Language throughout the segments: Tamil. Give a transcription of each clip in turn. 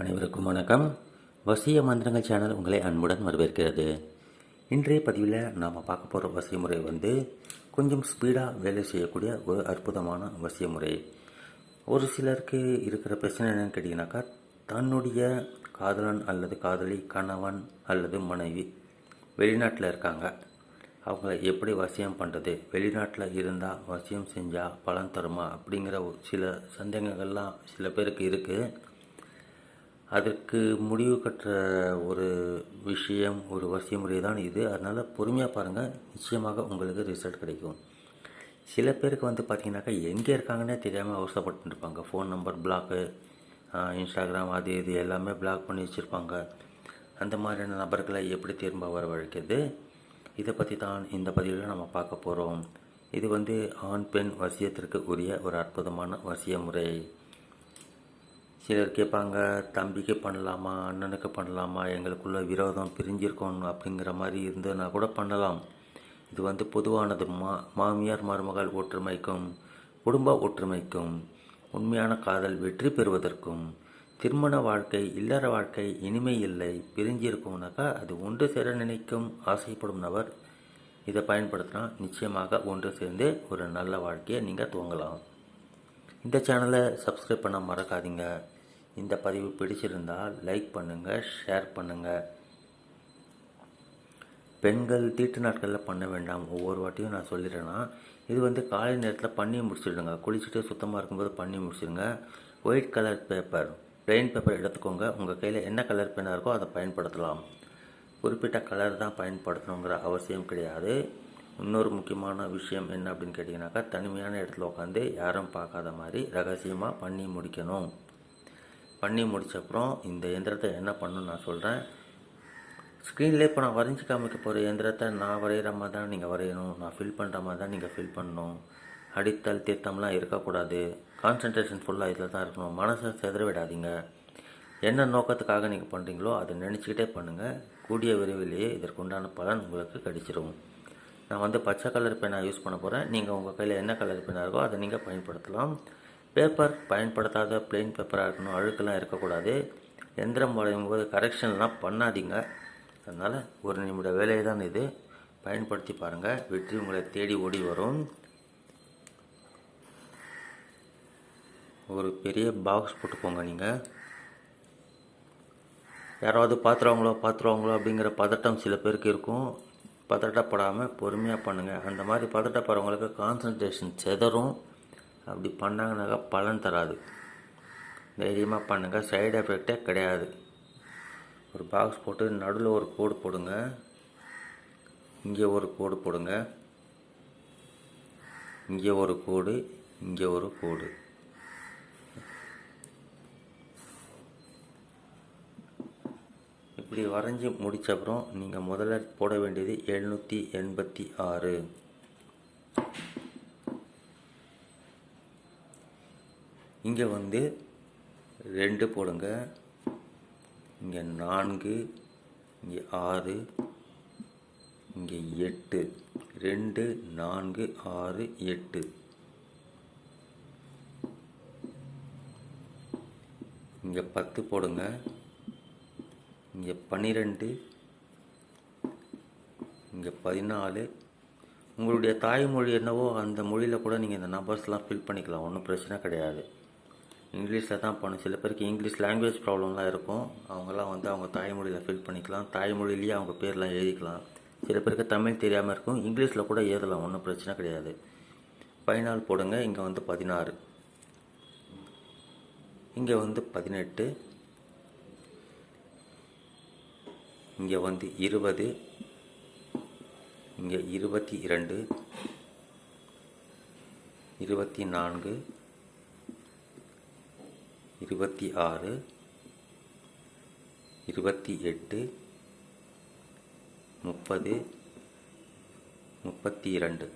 அனைவருக்கும் வணக்கம். வசிய மந்திரங்கள் சேனல் உங்களை அன்புடன் வரவேற்கிறது. இன்றைய பதிவில் நாம் பார்க்க போகிற வசிய முறை வந்து கொஞ்சம் ஸ்பீடாக வேலை செய்யக்கூடிய ஒரு அற்புதமான வசிய முறை. ஒரு சிலருக்கு இருக்கிற பிரச்சனை என்னென்னு கேட்டிங்கனாக்கா தன்னுடைய காதலன் அல்லது காதலி கணவன் அல்லது மனைவி வெளிநாட்டில் இருக்காங்க. அவங்கள எப்படி வசியம் பண்ணுறது வெளிநாட்டில் இருந்தால் வசியம் செஞ்சால் பலன் தருமா? அப்படிங்கிற ஒரு சில சந்தேகங்கள்லாம் சில பேருக்கு இருக்குது அதற்கு முடிவு கட்டுற ஒரு விஷயம் ஒரு வசிய தான் இது. அதனால் பொறுமையாக பாருங்கள் நிச்சயமாக உங்களுக்கு ரிசல்ட் கிடைக்கும். சில பேருக்கு வந்து பார்த்தீங்கன்னாக்கா எங்கே இருக்காங்கன்னே தெரியாமல் அவசரப்பட்டு இருப்பாங்க ஃபோன் நம்பர் பிளாக்கு இன்ஸ்டாகிராம் அது இது எல்லாமே பிளாக் பண்ணி வச்சுருப்பாங்க. அந்த மாதிரியான நபர்களை எப்படி திரும்ப வரவழைக்கிறது? இதை பற்றி தான் இந்த பதிவில் நம்ம பார்க்க போகிறோம் இது வந்து ஆண் பெண் வசியத்திற்கு உரிய ஒரு அற்புதமான வசிய முறை சிலர் கேட்பாங்க தம்பிக்கு பண்ணலாமா அண்ணனுக்கு பண்ணலாமா எங்களுக்குள்ள விரோதம் பிரிஞ்சிருக்கோம் அப்படிங்கிற மாதிரி இருந்ததுன்னா கூட பண்ணலாம். இது வந்து பொதுவானது. மா மாமியார் மருமகள் ஒற்றுமைக்கும் குடும்ப ஒற்றுமைக்கும் உண்மையான காதல் வெற்றி பெறுவதற்கும் திருமண வாழ்க்கை இல்லற வாழ்க்கை இனிமை இல்லை பிரிஞ்சிருக்கும்னாக்கா அது ஒன்று சேர நினைக்கும் ஆசைப்படும் நபர். இதை பயன்படுத்தினா நிச்சயமாக ஒன்று சேர்ந்து ஒரு நல்ல வாழ்க்கையை நீங்கள் துவங்கலாம். இந்த சேனலை சப்ஸ்கிரைப் பண்ண மறக்காதீங்க. இந்த பதிவு பிடிச்சிருந்தால் லைக் பண்ணுங்கள் ஷேர் பண்ணுங்கள் பெண்கள் தீட்டு நாட்களில் பண்ண வேண்டாம். ஒவ்வொரு வாட்டியும் நான் சொல்லிடுறேன்னா இது வந்து காலை நேரத்தில் பண்ணி முடிச்சிடுங்க. குளிச்சுட்டு சுத்தமாக இருக்கும்போது பண்ணி முடிச்சிடுங்க. White colour paper plain paper எடுத்துக்கோங்க. உங்கள் கையில் என்ன கலர் பெண்ணாக இருக்கோ அதை பயன்படுத்தலாம். குறிப்பிட்ட கலர் தான் பயன்படுத்தணுங்கிற அவசியம் கிடையாது. இன்னொரு முக்கியமான விஷயம் என்ன அப்படின்னு கேட்டிங்கனாக்கா தனிமையான இடத்துல உட்காந்து யாரும் பார்க்காத மாதிரி ரகசியமாக பண்ணி முடிக்கணும். பண்ணி முடிச்சப்புறம் இந்த எந்திரத்தை என்ன பண்ணணும்னு நான் சொல்கிறேன் ஸ்க்ரீன்லேயே இப்போ நான் வரைஞ்சி காமிக்க போகிற எந்திரத்தை நான் வரைகிற மாதிரி தான் நீங்கள் வரையணும். நான் ஃபில் பண்ணுற மாதிரி தான் நீங்கள் ஃபில் பண்ணணும். அடித்தல் திருத்தம்லாம் இருக்கக்கூடாது. கான்சன்ட்ரேஷன் ஃபுல்லாக இதில் தான் இருக்கணும். மனசை செதற விடாதீங்க. என்ன நோக்கத்துக்காக நீங்கள் பண்ணுறீங்களோ அதை நினச்சிக்கிட்டே பண்ணுங்கள் கூடிய விரைவிலேயே இதற்குண்டான பலன் உங்களுக்கு கிடைச்சிரும். நான் வந்து பச்சை கலர் பெண்ணாக யூஸ் பண்ண போகிறேன் நீங்கள் உங்கள் கையில் என்ன கலர் பெண்ணாக இருக்கோ அதை நீங்கள் பயன்படுத்தலாம். பேப்பர் பயன்படுத்தாத பிளெயின் பேப்பராக இருக்கணும் அழுக்கெல்லாம் இருக்கக்கூடாது. எந்திரம் வளையும் போது கரெக்ஷன்லாம் பண்ணாதீங்க. அதனால் ஒரு நிமிட வேலையை தான் இது. பயன்படுத்தி பாருங்கள் வெற்றி உங்களை தேடி ஓடி வரும். ஒரு பெரிய பாக்ஸ் போட்டுக்கோங்க நீங்கள் யாராவது பார்த்துருவாங்களோ பார்த்துருவாங்களோ அப்படிங்கிற பதட்டம் சில பேருக்கு இருக்கும். பதட்டப்படாமல் பொறுமையாக பண்ணுங்கள் அந்த மாதிரி பதட்டப்படுறவங்களுக்கு கான்சன்ட்ரேஷன் செதறும். அப்படி பண்ணாங்கனாக்கா பலன் தராது. தைரியமாக பண்ணுங்கள் சைடு எஃபெக்டே கிடையாது. ஒரு பாக்ஸ் போட்டு நடுவில் ஒரு கோடு போடுங்க. இங்கே ஒரு கோடு போடுங்க. இங்கே ஒரு கோடு இங்கே ஒரு கோடு. இப்படி வரைஞ்சி முடித்த அப்புறம் நீங்கள் முதல்ல போட வேண்டியது எழுநூற்றி எண்பத்தி ஆறு. இங்கே வந்து ரெண்டு போடுங்க. இங்கே நான்கு இங்கே ஆறு இங்கே எட்டு. ரெண்டு நான்கு ஆறு எட்டு. இங்கே பத்து போடுங்க. இங்கே பன்னிரெண்டு இங்கே பதினாலு. உங்களுடைய தாய்மொழி என்னவோ அந்த மொழியில் கூட நீங்கள் இந்த நம்பர்ஸ்லாம் ஃபில் பண்ணிக்கலாம். ஒன்றும் பிரச்சனை கிடையாது. இங்கிலீஷில் தான் பண்ணும் சில பேருக்கு இங்கிலீஷ் லாங்குவேஜ் ப்ராப்ளம்லாம் இருக்கும். அவங்கெல்லாம் வந்து அவங்க தாய்மொழியில் ஃபில் பண்ணிக்கலாம். தாய்மொழியிலேயே அவங்க பேர்லாம் எழுதிக்கலாம். சில பேருக்கு தமிழ் தெரியாமல் இருக்கும். இங்கிலீஷில் கூட எழுதலாம். ஒன்றும் பிரச்சனை கிடையாது. பதினாலு போடுங்க. இங்கே வந்து பதினாறு. இங்கே வந்து பதினெட்டு. இங்கே வந்து இருபது. இங்கே இருபத்தி இரண்டு. இருபத்தி நான்கு. இருபத்தி ஆறு இருபத்தி எட்டு முப்பது முப்பத்தி இரண்டு.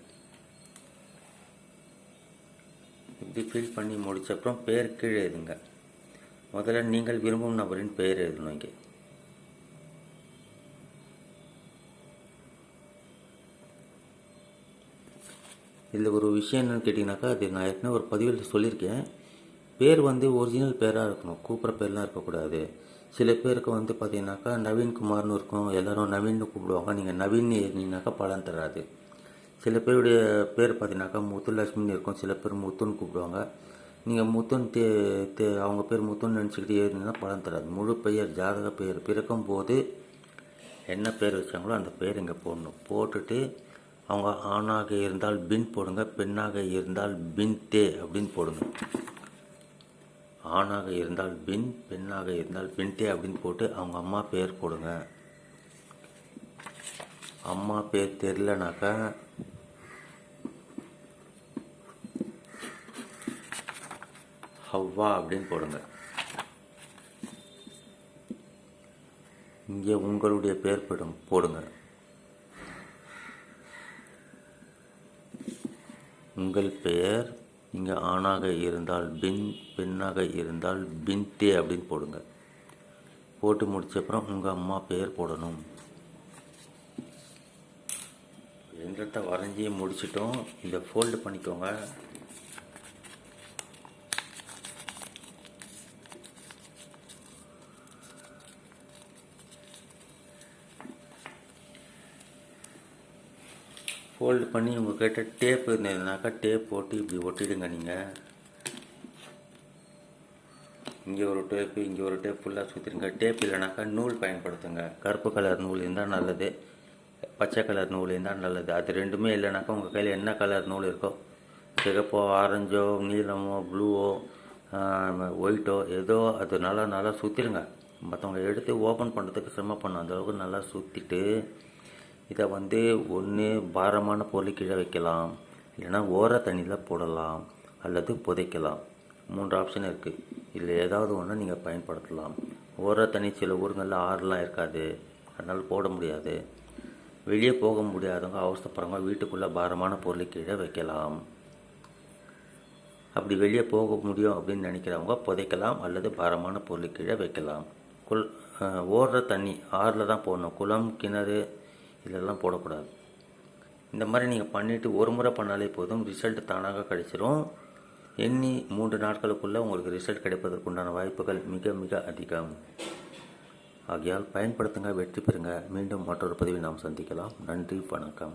இப்படி ஃபில் பண்ணி முடித்தப்புறம் பேர் கீழே எழுதுங்க. முதல்ல நீங்கள் விரும்பும் நபரின் பெயர் எழுதணும் இங்கே. இதில் ஒரு விஷயம் என்னென்னு கேட்டிங்கனாக்கா அது நான் ஏற்கனவே ஒரு பதிவில் சொல்லியிருக்கேன். பேர் வந்து ஒரிஜினல் பேராக இருக்கணும். கூப்பிட்ற பேர்லாம் இருக்கக்கூடாது. சில பேருக்கு வந்து பார்த்தீங்கன்னாக்கா நவீன்குமார்னு இருக்கும். எல்லோரும் நவீன்னு கூப்பிடுவாங்க. நீங்கள் நவீன் இருந்தீங்கன்னாக்கா பலன் தராது. சில பேருடைய பேர் பார்த்தீங்கன்னாக்கா முத்துலட்சுமின்னு இருக்கும். சில பேர் முத்துன்னு கூப்பிடுவாங்க. நீங்கள் முத்துன்னு தே தே அவங்க பேர் முத்துன்னு நினச்சிக்கிட்டு ஏறினீங்கன்னா பலன் தராது. முழு பெயர் ஜாதக பெயர் பிறக்கும் போது என்ன பேர் வச்சாங்களோ அந்த பேர் இங்கே போடணும். போட்டுட்டு அவங்க ஆணாக இருந்தால் பின் போடுங்க பெண்ணாக இருந்தால் பின் தே அப்படின்னு போடுங்க. ஆணாக இருந்தால் பின் பெண்ணாக இருந்தால் பின்டே அப்படின்னு போட்டு அவங்க அம்மா பேர் போடுங்க. அம்மா பேர் தெரிலனாக்கா ஹவ்வா அப்படின்னு போடுங்க. இங்கே உங்களுடைய பேர் போடும் போடுங்க. உங்கள் பெயர் ஆணாக இருந்தால் பின் பெண்ணாக இருந்தால் பின்தே அப்படின்னு போடுங்க. போட்டு முடிச்ச அப்புறம் உங்கள் அம்மா பெயர் போடணும். எங்கிட்ட வரைஞ்சி முடிச்சிட்டோம். இதை ஃபோல்டு பண்ணிக்கோங்க. ஃபோல்டு பண்ணி உங்கள்கிட்ட டேப் இருந்ததுனாக்கா டேப் போட்டு இப்படி ஒட்டிடுங்க நீங்கள் இங்கே ஒரு டேப்பு இங்கே ஒரு டேப் ஃபுல்லாக சுற்றிடுங்க டேப் இல்லைனாக்கா நூல் பயன்படுத்துங்க. கருப்பு கலர் நூல் இருந்தால் நல்லது. பச்சை கலர் நூல் இருந்தால் நல்லது. அது ரெண்டுமே இல்லைனாக்கா உங்கள் கையில் என்ன கலர் நூல் இருக்கோ சிகப்போ ஆரஞ்சோ நீலமோ ப்ளூவோ ஒயிட்டோ ஏதோ அது நல்லா நல்லா சுற்றிடுங்க மற்றவங்க எடுத்து ஓப்பன் பண்ணுறதுக்கு சிரமப்படணும். அந்தளவுக்கு நல்லா சுற்றிட்டு இதை வந்து ஒன்று பாரமான பொருள் கீழே வைக்கலாம். இல்லைன்னா ஓர தண்ணியில் போடலாம் அல்லது புதைக்கலாம். மூன்று ஆப்ஷன் இருக்குது இதில் ஏதாவது ஒன்று நீங்கள் பயன்படுத்தலாம். ஓர தண்ணி சில ஊருங்களில் ஆறுலாம் இருக்காது. அதனால் போட முடியாது. வெளியே போக முடியாதவங்க அவசரப்படுறவங்க வீட்டுக்குள்ளே பாரமான பொருள் கீழே வைக்கலாம். அப்படி வெளியே போக முடியும் அப்படின்னு நினைக்கிறவங்க புதைக்கலாம் அல்லது பாரமான பொருள் கீழே வைக்கலாம். குள் ஓடுற தண்ணி ஆறில் தான் போடணும். குளம் கிணறு இதெல்லாம் போடக்கூடாது. இந்த மாதிரி நீங்கள் பண்ணிவிட்டு ஒரு முறை பண்ணாலே போதும் ரிசல்ட் தானாக கிடைச்சிரும். எண்ணி மூன்று நாட்களுக்குள்ளே உங்களுக்கு ரிசல்ட் கிடைப்பதற்குண்டான வாய்ப்புகள் மிக மிக அதிகம். ஆகையால் பயன்படுத்துங்க வெற்றி பெறுங்க. மீண்டும் மற்றொரு பதிவில் நாம் சந்திக்கலாம். நன்றி வணக்கம்.